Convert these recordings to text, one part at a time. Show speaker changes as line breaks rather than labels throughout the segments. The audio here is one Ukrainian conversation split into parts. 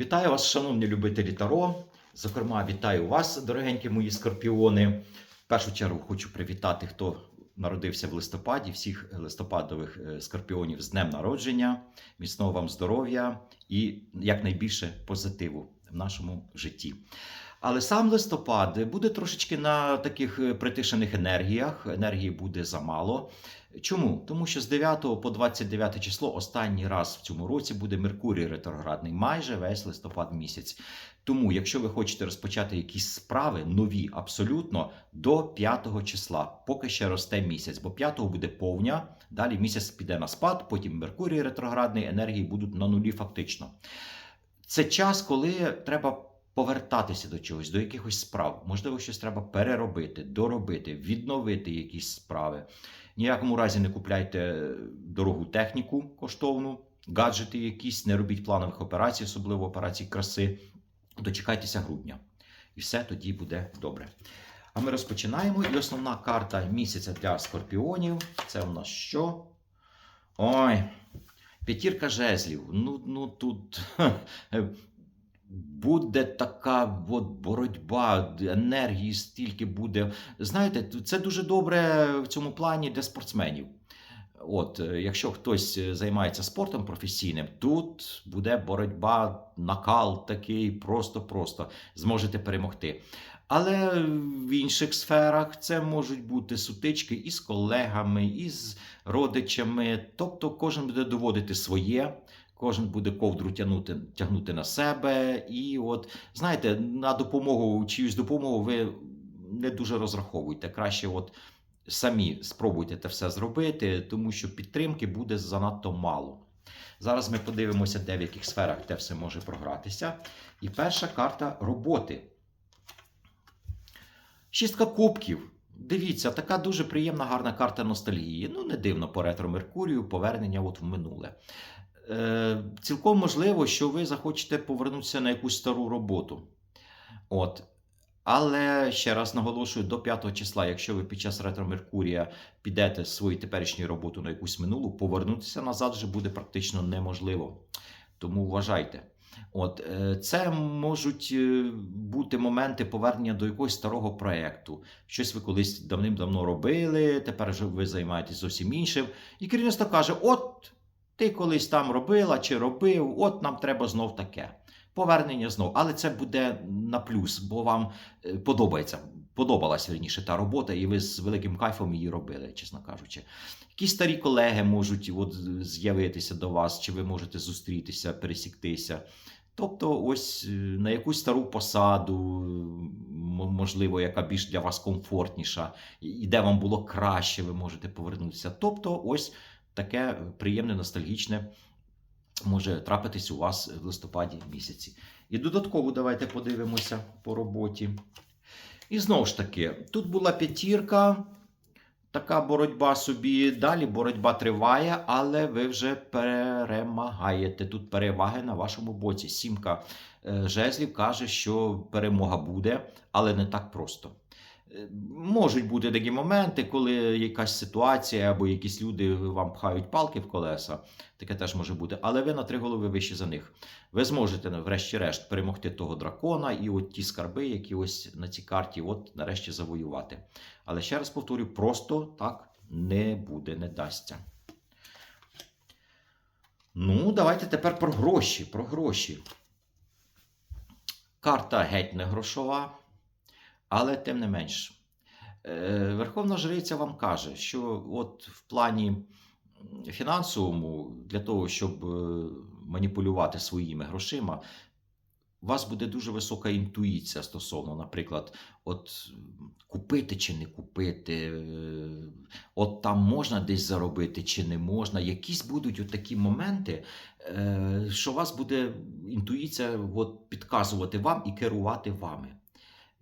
Вітаю вас, шановні любителі Таро. Зокрема, вітаю вас, дорогенькі мої скорпіони. В першу чергу хочу привітати, хто народився в листопаді, всіх листопадових е, скорпіонів з днем народження, міцного вам здоров'я і якнайбільше позитиву в нашому житті. Але сам листопад буде трошечки на таких е, притишених енергіях. Енергії буде замало. Чому? Тому що з 9 по 29 число останній раз в цьому році буде Меркурій ретроградний, майже весь листопад місяць. Тому, якщо ви хочете розпочати якісь справи нові, абсолютно до 5 числа, поки ще росте місяць, бо 5 буде повня, далі місяць піде на спад, потім Меркурій ретроградний, енергії будуть на нулі фактично. Це час, коли треба повертатися до чогось, до якихось справ. Можливо, щось треба переробити, доробити, відновити якісь справи. Ніякому разі не купляйте дорогу техніку коштовну, гаджети якісь, не робіть планових операцій, особливо операцій краси. Дочекайтеся грудня. І все тоді буде добре. А ми розпочинаємо. І основна карта місяця для скорпіонів. Це у нас що? Ой, п'ятірка жезлів. Ну, ну тут буде така от боротьба, енергії стільки буде. Знаєте, це дуже добре в цьому плані для спортсменів. От, якщо хтось займається спортом професійним, тут буде боротьба, накал такий, просто-просто зможете перемогти. Але в інших сферах це можуть бути сутички і з колегами, і з родичами. Тобто кожен буде доводити своє, кожен буде ковдру тягнути, тягнути на себе. І от, знаєте, на допомогу, чиюсь допомогу ви не дуже розраховуйте. Краще, от самі спробуйте це все зробити, тому що підтримки буде занадто мало. Зараз ми подивимося, де в яких сферах де все може програтися. І перша карта роботи. Шістка кубків. Дивіться, така дуже приємна, гарна карта ностальгії. Ну, не дивно по ретро Меркурію, повернення от в минуле. Е, цілком можливо, що ви захочете повернутися на якусь стару роботу. От. Але ще раз наголошую, до 5 числа, якщо ви під час ретро Меркурія підете з своєї теперішньої роботи на якусь минулу, повернутися назад вже буде практично неможливо. Тому вважайте. От е, це можуть е, бути моменти повернення до якогось старого проєкту. Щось ви колись давним-давно робили, тепер вже ви займаєтесь зовсім іншим. І керівництво каже: От ти колись там робила чи робив, от нам треба знов таке. Повернення знов, але це буде на плюс, бо вам е, подобається, подобалась верніше та робота, і ви з великим кайфом її робили, чесно кажучи. Якісь старі колеги можуть от з'явитися до вас, чи ви можете зустрітися, пересіктися. Тобто, ось е, на якусь стару посаду, можливо, яка більш для вас комфортніша, і де вам було краще, ви можете повернутися. Тобто, ось таке приємне, ностальгічне може трапитись у вас в листопаді місяці. І додатково давайте подивимося по роботі. І знову ж таки, тут була п'ятірка, така боротьба собі. Далі боротьба триває, але ви вже перемагаєте. Тут переваги на вашому боці. Сімка е, жезлів каже, що перемога буде, але не так просто. Е, Можуть бути такі моменти, коли якась ситуація або якісь люди вам пхають палки в колеса. Таке теж може бути, але ви на три голови вище за них. Ви зможете, врешті-решт, перемогти того дракона і от ті скарби, які ось на цій карті, от нарешті завоювати. Але ще раз повторюю, просто так не буде, не дасться. Ну, давайте тепер про гроші. Про гроші. Карта геть не грошова. Але тим не менш, е, Верховна Жриця вам каже, що от в плані фінансовому, для того, щоб е, маніпулювати своїми грошима, у вас буде дуже висока інтуїція стосовно, наприклад, от купити чи не купити, е, от там можна десь заробити чи не можна. Якісь будуть от такі моменти, що вас буде інтуїція от, підказувати вам і керувати вами.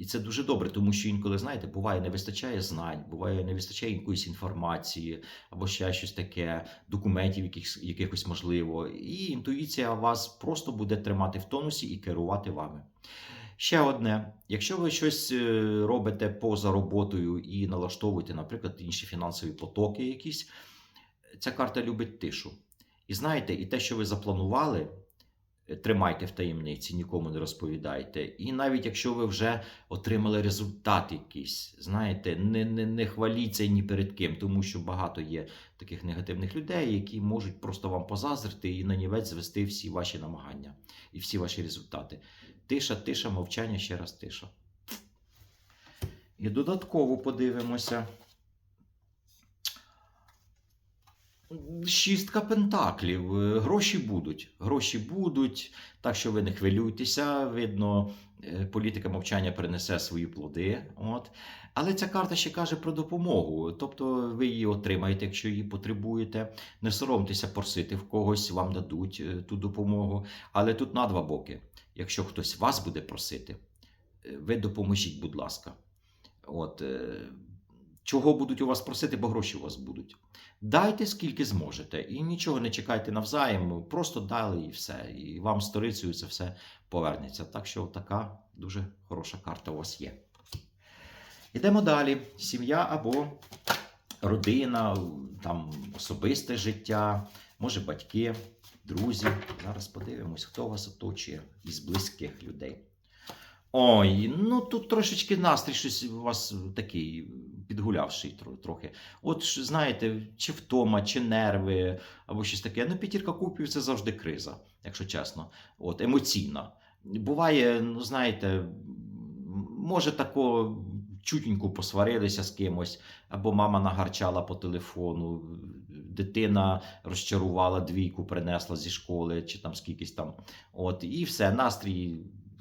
І це дуже добре, тому що інколи, знаєте, буває, не вистачає знань, буває, не вистачає якоїсь інформації або ще щось таке, документів, якихось, якихось можливо. І інтуїція вас просто буде тримати в тонусі і керувати вами. Ще одне: якщо ви щось е, робите поза роботою і налаштовуєте, наприклад, інші фінансові потоки, якісь, ця карта любить тишу. І знаєте, і те, що ви запланували, тримайте в таємниці, нікому не розповідайте. І навіть якщо ви вже отримали результат якийсь, знаєте, не, не, не хваліться ні перед ким, тому що багато є таких негативних людей, які можуть просто вам позазрити і на нівець звести всі ваші намагання і всі ваші результати. Тиша, тиша, мовчання, ще раз тиша. І додатково подивимося. Шістка пентаклів. Е, Гроші будуть. Гроші будуть, так що ви не хвилюйтеся. Видно, е, політика мовчання принесе свої плоди. От. Але ця карта ще каже про допомогу. Тобто ви її отримаєте, якщо її потребуєте. Не соромтеся просити в когось, вам дадуть е, ту допомогу. Але тут на два боки. Якщо хтось вас буде просити, ви допоможіть, будь ласка. От, чого будуть у вас просити, бо гроші у вас будуть. Дайте скільки зможете, і нічого не чекайте навзаєм, просто дали і все. І вам сторицею це все повернеться. Так що така дуже хороша карта у вас є. Йдемо далі. Сім'я або родина, там особисте життя, може батьки, друзі. Зараз подивимось, хто вас оточує із близьких людей. Ой, ну тут трошечки настрій щось у вас такий підгулявший тро- трохи. От знаєте, чи втома, чи нерви, або щось таке. Ну, п'ятірка купів це завжди криза, якщо чесно. От, емоційна. Буває, ну знаєте, може тако чутенько посварилися з кимось, або мама нагарчала по телефону, дитина розчарувала двійку, принесла зі школи, чи там скількись там. От, і все, настрій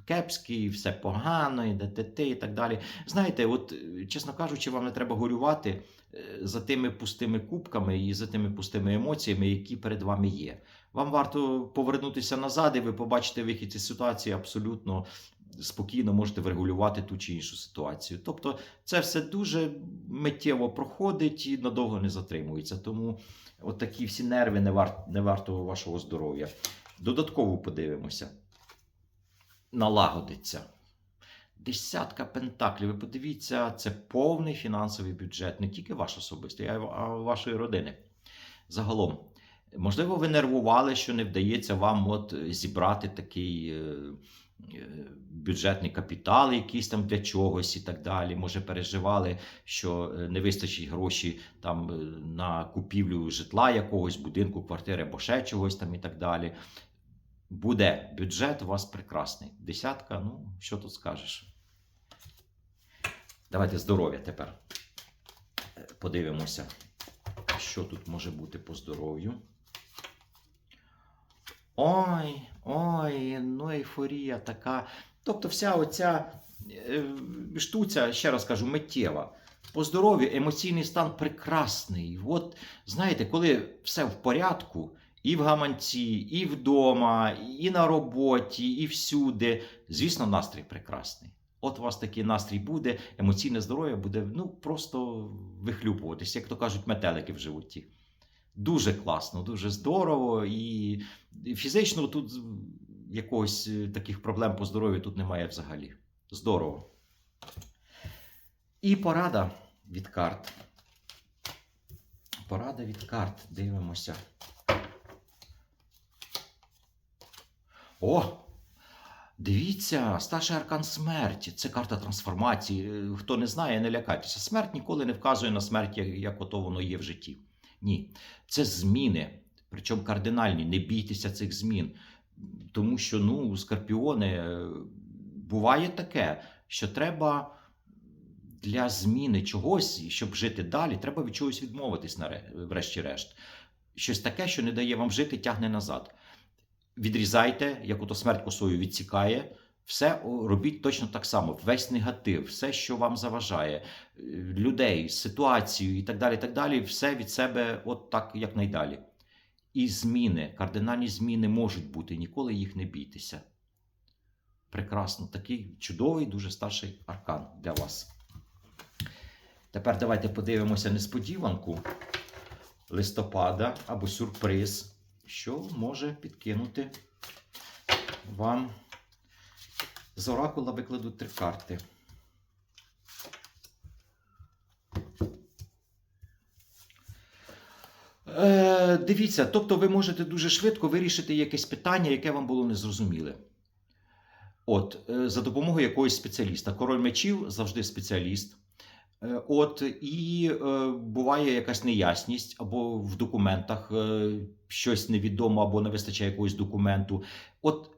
кепський, все погано, і ДТТ і так далі. Знаєте, от, е, чесно кажучи, вам не треба горювати е, за тими пустими кубками і за тими пустими емоціями, які перед вами є. Вам варто повернутися назад, і ви побачите вихід із ситуації абсолютно спокійно можете врегулювати ту чи іншу ситуацію. Тобто, це все дуже миттєво проходить і надовго не затримується. Тому от такі всі нерви не, вар... не варто вашого здоров'я. Додатково подивимося. Налагодиться. Десятка пентаклів. Ви подивіться, це повний фінансовий бюджет, не тільки ваш особистий, а й вашої родини. Загалом, можливо, ви нервували, що не вдається вам от зібрати такий е, е, бюджетний капітал, якийсь там для чогось і так далі. Може, переживали, що е, не вистачить гроші там е, на купівлю житла якогось, будинку, квартири або ще чогось там і так далі. Буде бюджет у вас прекрасний. Десятка, ну, що тут скажеш? Давайте здоров'я тепер. Е, Подивимося, що тут може бути по здоров'ю. Ой, ой, ну ейфорія така. Тобто, вся оця е, штуця, ще раз кажу, миттєва. По здоров'ю емоційний стан прекрасний. От, знаєте, коли все в порядку, і в гаманці, і вдома, і на роботі, і всюди. Звісно, настрій прекрасний. От у вас такий настрій буде, емоційне здоров'я буде ну, просто вихлюпуватись, як то кажуть, метелики в животі. Дуже класно, дуже здорово. І фізично тут якогось е, таких проблем по здоров'ю тут немає взагалі. Здорово. І порада від карт. Порада від карт. Дивимося. О! Дивіться, старший аркан смерті. Це карта трансформації. Е, Хто не знає, не лякайтеся. Смерть ніколи не вказує на смерть, як- ото воно є в житті. Ні. Це зміни, причому кардинальні. Не бійтеся цих змін. Тому що, ну, скорпіони, е, буває таке, що треба для зміни чогось, щоб жити далі, треба від чогось відмовитись, врешті-решт. Щось таке, що не дає вам жити, тягне назад відрізайте, як ото смерть косою відсікає. Все робіть точно так само. Весь негатив, все, що вам заважає, е, людей, ситуацію і так далі. так далі, Все від себе, от так якнайдалі. І зміни, кардинальні зміни можуть бути, ніколи їх не бійтеся. Прекрасно, такий чудовий, дуже старший аркан для вас. Тепер давайте подивимося несподіванку листопада або сюрприз що може підкинути вам з оракула викладуть три карти. Е, дивіться, тобто ви можете дуже швидко вирішити якесь питання, яке вам було незрозуміле. От, е, за допомогою якогось спеціаліста. Король мечів завжди спеціаліст. Е, От, і е, буває якась неясність, або в документах е, щось невідомо, або не вистачає якогось документу. От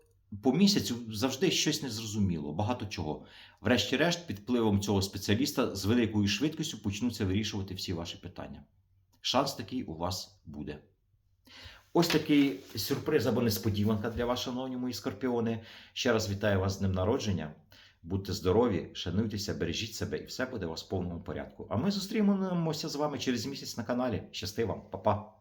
по місяцю завжди щось незрозуміло, багато чого. Врешті-решт, під впливом цього спеціаліста з великою швидкістю почнуться вирішувати всі ваші питання. Шанс такий у вас буде. Ось такий сюрприз або несподіванка для вас, шановні мої скорпіони. Ще раз вітаю вас з днем народження. Будьте здорові, шануйтеся, бережіть себе, і все буде у вас в повному порядку. А ми зустрінемося з вами через місяць на каналі. Щасти вам, Па-па!